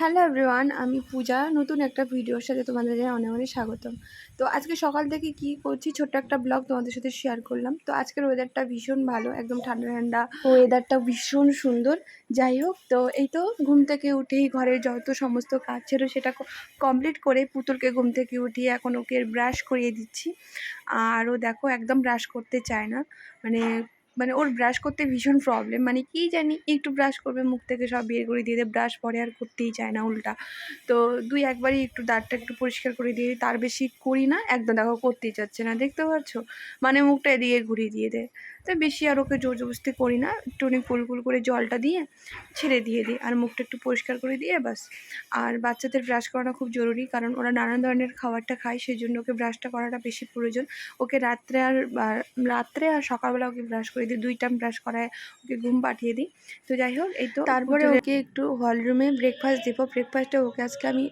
Hello everyone, আমি পূজা। নতুন একটা ভিডিওর সাথে তোমাদের অনেক অনেক স্বাগতম। তো আজকে সকাল থেকে কি করছি, ছোট্ট একটা ব্লগ তোমাদের সাথে শেয়ার করলাম। তো আজকের ওয়েদারটা ভীষণ ভালো, একদম ঠান্ডা ঠান্ডা ওয়েদারটা ভীষণ সুন্দর। যাই হোক, তো এই তো ঘুম থেকে উঠেই ঘরের যত সমস্ত কাজ ছিল সেটা কমপ্লিট করে পুতুলকে ঘুম থেকে উঠিয়ে এখন ওকে ব্রাশ করিয়ে দিচ্ছি। আর ও দেখো একদম ব্রাশ করতে চায় না। মানে মানে ওর ব্রাশ করতে ভীষণ প্রবলেম মানে কি জানি, একটু ব্রাশ করবে, মুখ থেকে সব বের করে দিয়ে দেয় ব্রাশ পরে আর করতেই চায় না উল্টা। তো দুই একবারই একটু দাঁতটা একটু পরিষ্কার করে দিয়ে তার বেশি করি না, একদম দেখো করতেই চাচ্ছে না, দেখতে পাচ্ছ? মানে মুখটা এদিকে ঘুরিয়ে দিয়ে দেয় তো বেশি আর ওকে জোর জবস্তি করি না। একটুখানি কুল কুল করে জলটা দিয়ে ছেড়ে দিয়ে দিই আর মুখটা একটু পরিষ্কার করে দিয়ে বাস আর বাচ্চাদের ব্রাশ করানো খুব জরুরি কারণ ওরা নানান ধরনের খাবারটা খায় সেই জন্য ওকে ব্রাশটা করাটা বেশি প্রয়োজন। ওকে রাত্রে আর রাত্রে আর সকালবেলা ওকে ব্রাশ করে দিই। দুই টাইম ব্রাশ করায় ওকে ঘুম পাঠিয়ে দিই। তো যাই হোক এই তো তারপরে ওকে একটু হলরুমে ব্রেকফাস্ট দেবো। ব্রেকফাস্টে ওকে আজকে আমি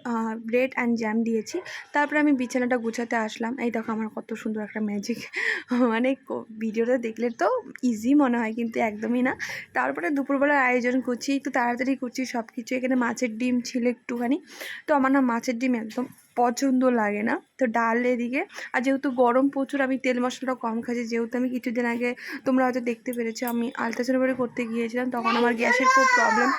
ব্রেড অ্যান্ড জ্যাম দিয়েছি। তারপরে আমি বিছানাটা গুছাতে আসলাম। এই দেখো আমার কত সুন্দর একটা ম্যাজিক মানে ভিডিওটা দেখলে তো ইজি মনে হয় কিন্তু একদমই না। তারপরে দুপুরবেলার আয়োজন করছি, একটু তাড়াতাড়ি করছি সব কিছু এখানে মাছের ডিম ছিল একটুখানি। তো আমার না মাছের ডিম একদম পছন্দ লাগে না। তো ডাল এদিকে। আর যেহেতু গরম প্রচুর, আমি তেল মশলাটা কম খাচ্ছি। যেহেতু আমি কিছুদিন আগে, তোমরা হয়তো দেখতে পেরেছ, আমি আলট্রাসোনোগ্রাফি করতে গিয়েছিলাম, তখন আমার গ্যাসের খুব প্রবলেম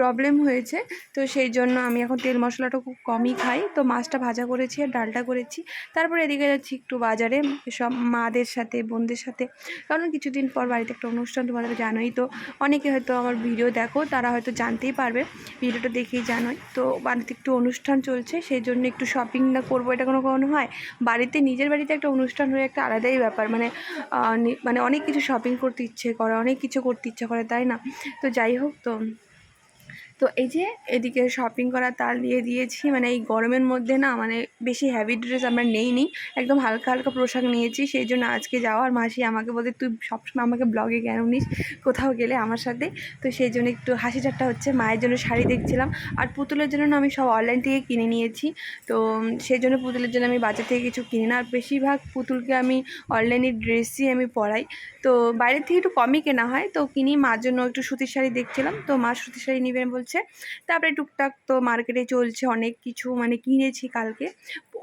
প্রবলেম হয়েছে। তো সেই জন্য আমি এখন তেল মশলাটা খুব কমই খাই। তো মাছটা ভাজা করেছি আর ডালটা করেছি। তারপরে এদিকে যাচ্ছি একটু বাজারে, সব মাদের সাথে, বোনদের সাথে। কারণ কিছুদিন পর বাড়িতে একটা অনুষ্ঠান তোমাদের জানোই তো। অনেকে হয়তো আমার ভিডিও দেখো, তারা হয়তো জানতেই পারবে, ভিডিওটা দেখেই জানোই। তো বাড়িতে একটু অনুষ্ঠান চলছে, সেই জন্য একটু শপিং না করব, এটা কোনো কোনো হয়? বাড়িতে, নিজের বাড়িতে একটা অনুষ্ঠান হয়ে একটা আলাদাই ব্যাপার। মানে মানে অনেক কিছু শপিং করতে ইচ্ছে করে, অনেক কিছু করতে ইচ্ছে করে, তাই না? তো যাই হোক তো তো এই যে এদিকে শপিং করা তাল দিয়ে দিয়েছি মানে এই গরমের মধ্যে না মানে বেশি হ্যাভি ড্রেস আমরা নেই নি একদম হালকা হালকা পোশাক নিয়েছি, সেই জন্য আজকে যাওয়ার মাসি আমাকে বলতে তুই সবসময় আমাকে ব্লগে কেন নিস? কোথাও গেলে আমার সাথে? তো সেই জন্য একটু হাসি ঠাট্টা হচ্ছে, মায়ের জন্য শাড়ি দেখছিলাম, আর পুতুলের জন্য না আমি সব অনলাইন থেকে কিনে নিয়েছি, তো সেই জন্য পুতুলের জন্য আমি বাজার থেকে কিছু কিনি না, আর বেশিরভাগ পুতুলকে আমি অনলাইনে ড্রেসই আমি পরাই, তো বাইরের থেকে একটু কমই কেনা হয়, তো কিনি, মার জন্য একটু সুতির শাড়ি দেখছিলাম, তো মা সুতির শাড়ি নেবেন বলছে তারপরে টুকটাক তো মার্কেটে চলছে অনেক কিছু মানে কিনেছি কালকে।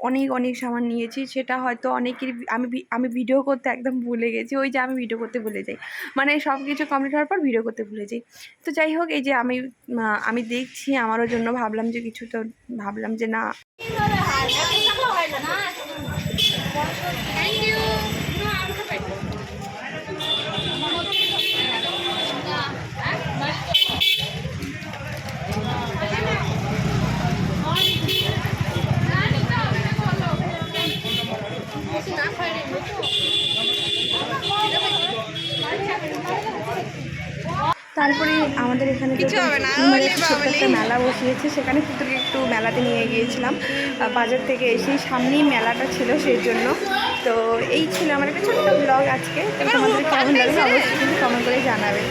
অনেক অনেক সামান নিয়েছি, সেটা হয়তো অনেকের আমি আমি ভিডিও করতে একদম ভুলে গেছি, ওই যে আমি ভিডিও করতে ভুলে যাই। মানে সব কিছু কমপ্লিট হওয়ার পর ভিডিও করতে ভুলে যাই। তো যাই হোক, এই যে আমি আমি দেখছি, আমারও জন্য ভাবলাম যে কিছু তো, ভাবলাম যে না। তারপরে আমাদের এখানে মানে একটা মেলা বসিয়েছে সেখানে পুতুলকে একটু মেলাতে নিয়ে গিয়েছিলাম বাজার থেকে এসে সামনেই মেলাটা ছিল সেই জন্য। তো এই ছিল আমার একটা ছোট্ট ব্লগ আজকে। তোমাদের কেমন লাগবে অবশ্যই কিন্তু কমেন্ট করে জানাবে।